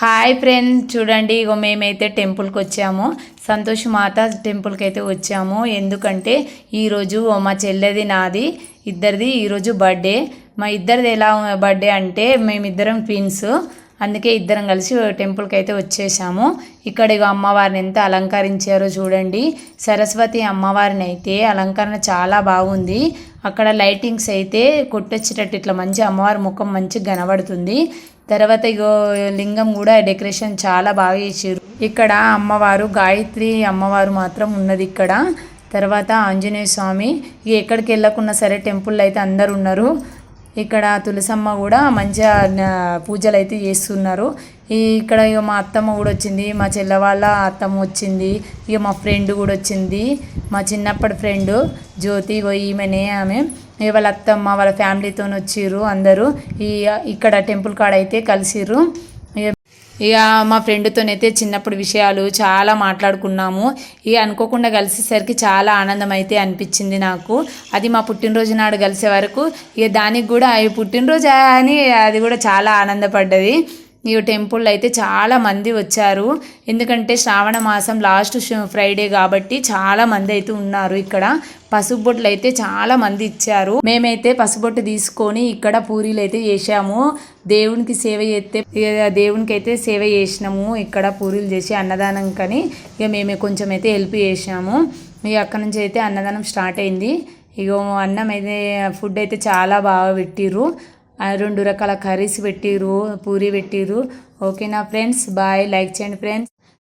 Hi friends చూడండి ఇగో మేమైతే టెంపుల్కి వచ్చాము సంతోష్ మాత టెంపుల్కి అయితే వచ్చాము. ఎందుకంటే ఈరోజు మా చెల్లెది నాది ఇద్దరిది ఈరోజు బర్త్డే మా ఇద్దరిది ఎలా బర్త్డే అంటే మేమిద్దరం ట్విన్స్ అందుకే ఇద్దరం కలిసి టెంపుల్కి అయితే వచ్చేసాము. ఇక్కడ ఇగో అమ్మవారిని ఎంత అలంకరించారో చూడండి. సరస్వతి అమ్మవారిని అయితే అలంకరణ చాలా బాగుంది. అక్కడ లైటింగ్స్ అయితే కొట్టొచ్చేటట్టు ఇట్లా మంచి అమ్మవారి ముఖం మంచిగా కనబడుతుంది. తర్వాత ఇగో లింగం కూడా డెకరేషన్ చాలా బాగా చేసారు ఇక్కడ అమ్మవారు గాయత్రి అమ్మవారు మాత్రం ఉన్నది ఇక్కడ. తర్వాత ఆంజనేయ స్వామి. ఇక ఎక్కడికి వెళ్ళకున్నా సరే టెంపుల్ అయితే అందరు ఉన్నారు. ఇక్కడ తులసమ్మ కూడా మంచిగా పూజలు అయితే చేస్తున్నారు. ఇక్కడ ఇక మా అత్తమ్మ కూడా వచ్చింది మా చెల్లవాళ్ళ అత్తమ్మ వచ్చింది ఇక మా ఫ్రెండ్ కూడా వచ్చింది మా చిన్నప్పటి ఫ్రెండ్ జ్యోతి ఈమెనే ఆమె. ఇక వాళ్ళ అత్తమ్మ వాళ్ళ ఫ్యామిలీతో వచ్చిర్రు అందరూ. ఈ ఇక్కడ టెంపుల్ కాడ అయితే కలిసిర్రు. ఇక మా ఫ్రెండ్తోనైతే చిన్నప్పుడు విషయాలు చాలా మాట్లాడుకున్నాము. ఇక అనుకోకుండా కలిసేసరికి చాలా ఆనందం అయితే అనిపించింది నాకు. అది మా పుట్టినరోజు నాడు కలిసే వరకు ఇక దానికి కూడా ఈ పుట్టినరోజు అని అది కూడా చాలా ఆనందపడ్డది. ఈ టెంపుల్ అయితే చాలా మంది వచ్చారు. ఎందుకంటే శ్రావణ మాసం లాస్ట్ ఫ్రైడే కాబట్టి చాలా మంది అయితే ఉన్నారు ఇక్కడ. పసుబొట్లు అయితే చాలా మంది ఇచ్చారు. మేమైతే పసుబొట్టు తీసుకొని ఇక్కడ పూరీలు అయితే చేసాము దేవునికి సేవ చేస్తే దేవునికి అయితే సేవ చేసినాము. ఇక్కడ పూరీలు చేసి అన్నదానం కని ఇక మేమే కొంచెం అయితే హెల్ప్ చేసాము ఇక అక్కడ నుంచి అయితే అన్నదానం స్టార్ట్ అయింది. ఇక అన్నం అయితే ఫుడ్ అయితే చాలా బాగా పెట్టిర్రు. రెండు రకాల కర్రీస్ పెట్టిర్రు పూరి పెట్టిర్రు. ఓకేనా ఫ్రెండ్స్ బాయ్ లైక్ చేయండి ఫ్రెండ్స్